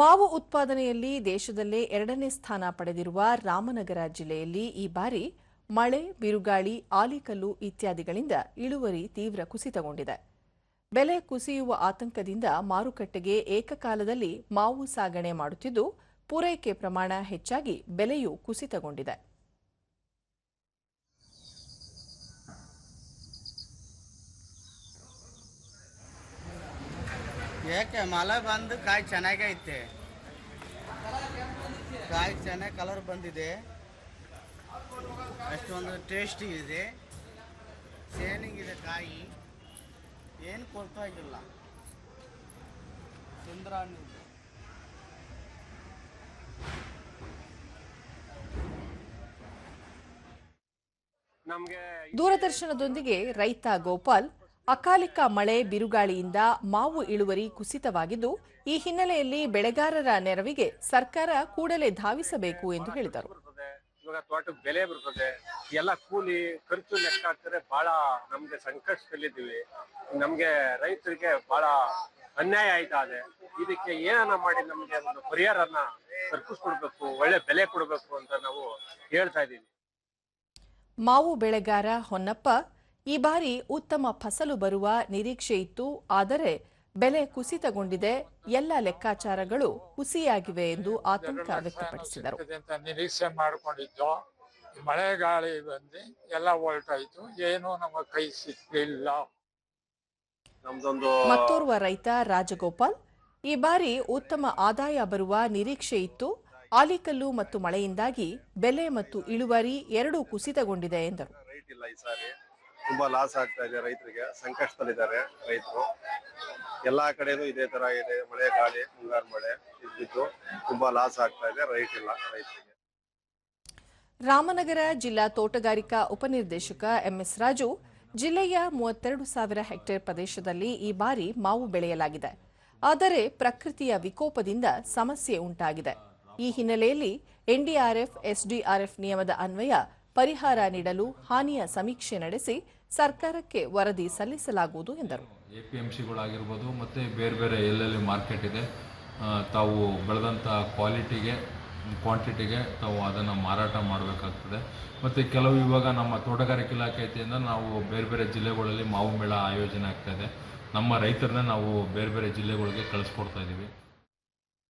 ಮಾವು ಉತ್ಪಾದನೆಯಲ್ಲಿ ದೇಶದಲ್ಲೇ ಎರಡನೇ ಸ್ಥಾನ ಪಡೆದಿರುವ ರಾಮನಗರ ಜಿಲ್ಲೆಯಲ್ಲಿ ಈ ಬಾರಿ ಮಳೆ, ಬಿರುಗಾಳಿ, ಆಲಿಕಲ್ಲು ಇತ್ಯಾದಿಗಳಿಂದ ಇಳುವರಿ ತೀವ್ರ ಕುಸಿತಗೊಂಡಿದೆ. ಬೆಲೆ ಕುಸಿಯುವ ಆತಂಕದಿಂದ ಮಾರುಕಟ್ಟೆಗೆ ಏಕಕಾಲದಲ್ಲಿ ಮಾವು ಸಾಗಣೆ ಮಾಡುತ್ತಿದ್ದು, ಪೂರೈಕೆ ಪ್ರಮಾಣ ಹೆಚ್ಚಾಗಿ ಬೆಲೆಯೂ ಕುಸಿತಗೊಂಡಿದೆ. ಯಾಕೆ ಮಳೆ ಬಂದು ಕಾಯಿ ಚೆನ್ನಾಗೇ ಐತೆ? ಕಾಯಿ ಚೆನ್ನಾಗಿ ಕಲರ್ ಬಂದಿದೆ. ಅಷ್ಟೊಂದು ಟೇಸ್ಟಿ ಇದೆ. ಸೇನಿಂಗ್ ಇದೆ ಕಾಯಿ. ಏನು ಕೊರತಾಗಿಲ್ಲ ಸುಂದರ ಹಣ್ಣು ಇದೆ. ದೂರದರ್ಶನದೊಂದಿಗೆ ರೈತ ಗೋಪಾಲ್ ಅಕಾಲಿಕ ಮಳೆ ಬಿರುಗಾಳಿಯಿಂದ ಮಾವು ಇಳುವರಿ ಕುಸಿತವಾಗಿದ್ದು ಈ ಹಿನ್ನೆಲೆಯಲ್ಲಿ ಬೆಳೆಗಾರರ ನೆರವಿಗೆ ಸರ್ಕಾರ ಕೂಡಲೇ ಧಾವಿಸಬೇಕು ಎಂದು ಹೇಳಿದರು. ಇವಾಗ ತೋಟಕ್ಕೆ ಬೆಲೆ ಬರ್ತದೆ ಎಲ್ಲ ಕೂಲಿ ಖರ್ಚು ಲೆಕ್ಕ ಹಾಕಿದ್ರೆ ಬಹಳ ನಮ್ಗೆ ಸಂಕಷ್ಟದಲ್ಲಿದ್ದೀವಿ. ನಮ್ಗೆ ರೈತರಿಗೆ ಬಹಳ ಅನ್ಯಾಯ ಆಯ್ತಾ ಇದೆ. ಇದಕ್ಕೆ ಏನನ್ನ ಮಾಡಿ ನಮ್ಗೆ ಒಂದು ಪರಿಹಾರನ ಕಲ್ಪಿಸ್ಕೊಡ್ಬೇಕು ಒಳ್ಳೆ ಬೆಲೆ ಕೊಡಬೇಕು ಅಂತ ನಾವು ಹೇಳ್ತಾ ಇದ್ದೀವಿ. ಮಾವು ಬೆಳೆಗಾರ ಹೊನ್ನಪ್ಪ ಈ ಬಾರಿ ಉತ್ತಮ ಫಸಲು ಬರುವ ನಿರೀಕ್ಷೆ ಇತ್ತು ಆದರೆ ಬೆಲೆ ಕುಸಿತಗೊಂಡಿದೆ. ಎಲ್ಲ ಲೆಕ್ಕಾಚಾರಗಳು ಹುಸಿಯಾಗಿವೆ ಎಂದು ಆತಂಕ ವ್ಯಕ್ತಪಡಿಸಿದರು. ನಿರೀಕ್ಷೆ ಮಾಡಿಕೊಂಡಿದ್ದು ಮಳೆ ಗಾಳಿ ಬಂದು ಎಲ್ಲ ಹೊರಟಾಯ್ತು. ಏನು ನಮ್ಮ ಕೈ ಸಿಕ್ಕಿಲ್ಲ ಮತ್ತೋರ್ವ ರೈತ ರಾಜಗೋಪಾಲ್ ಈ ಬಾರಿ ಉತ್ತಮ ಆದಾಯ ಬರುವ ನಿರೀಕ್ಷೆ ಇತ್ತು. ಆಲಿಕಲ್ಲು ಮತ್ತು ಮಳೆಯಿಂದಾಗಿ ಬೆಲೆ ಮತ್ತು ಇಳುವರಿ ಎರಡೂ ಕುಸಿತಗೊಂಡಿದೆ ಎಂದರು. ರೈಟ್ ಇಲ್ಲ ಈ ಸಾರಿ. ತುಂಬಾ ಲಾಸ್ ಆಗ್ತಾ ಇದೆ ರೈತರಿಗೆ, ಸಂಕಷ್ಟದಲ್ಲಿದ್ದಾರೆ ರೈತರು. ಎಲ್ಲಾ ಕಡೆನೂ ಇದೇ ತರ ಇದೆ, ಮಳೆ, ಗಾಳಿ, ಮುಂಗಾರು ಮಳೆ ಇದ್ದಿದ್ದು ತುಂಬಾ ಲಾಸ್ ಆಗ್ತಾ ಇದೆ ರೈಟ್ ಇಲ್ಲ ರೈತರಿಗೆ. ರಾಮನಗರ ಜಿಲ್ಲಾ ತೋಟಗಾರಿಕಾ ಉಪನಿರ್ದೇಶಕ ಎಂಎಸ್ ರಾಜು, ಜಿಲ್ಲೆಯ ಮೂವತ್ತೆರಡು ಸಾವಿರ ಹೆಕ್ಟೇರ್ ಪ್ರದೇಶದಲ್ಲಿ ಈ ಬಾರಿ ಮಾವು ಬೆಳೆಯಲಾಗಿದೆ. ಆದರೆ ಪ್ರಕೃತಿಯ ವಿಕೋಪದಿಂದ ಸಮಸ್ಯೆ ಉಂಟಾಗಿದೆ. ಈ ಹಿನ್ನೆಲೆಯಲ್ಲಿ ಎನ್ಡಿಆರ್ಎಫ್, ಎಸ್ಡಿಆರ್ಎಫ್ ನಿಯಮದ ಅನ್ವಯ ಪರಿಹಾರ ನೀಡಲು ಹಾನಿಯ ಸಮೀಕ್ಷೆ ನಡೆಸಿ ಸರ್ಕಾರಕ್ಕೆ ವರದಿ ಸಲ್ಲಿಸಲಾಗುವುದು ಎಂದರು. ಎ ಪಿ ಎಂ ಸಿಗಳಾಗಿರ್ಬೋದು ಮತ್ತು ಬೇರೆ ಬೇರೆ ಎಲ್ಲೆಲ್ಲಿ ಮಾರ್ಕೆಟ್ ಇದೆ ತಾವು ಬೆಳೆದಂಥ ಕ್ವಾಲಿಟಿಗೆ, ಕ್ವಾಂಟಿಟಿಗೆ ತಾವು ಅದನ್ನು ಮಾರಾಟ ಮಾಡಬೇಕಾಗ್ತದೆ. ಮತ್ತು ಕೆಲವು ಇವಾಗ ನಮ್ಮ ತೋಟಗಾರಿಕೆ ಇಲಾಖೆಯಿಂದ ನಾವು ಬೇರೆ ಬೇರೆ ಜಿಲ್ಲೆಗಳಲ್ಲಿ ಮಾವು ಮೇಳ ಆಯೋಜನೆ ಆಗ್ತಾ ಇದೆ. ನಮ್ಮ ರೈತರನ್ನ ನಾವು ಬೇರೆ ಬೇರೆ ಜಿಲ್ಲೆಗಳಿಗೆ ಕಳಿಸ್ಕೊಡ್ತಾ ಇದ್ದೀವಿ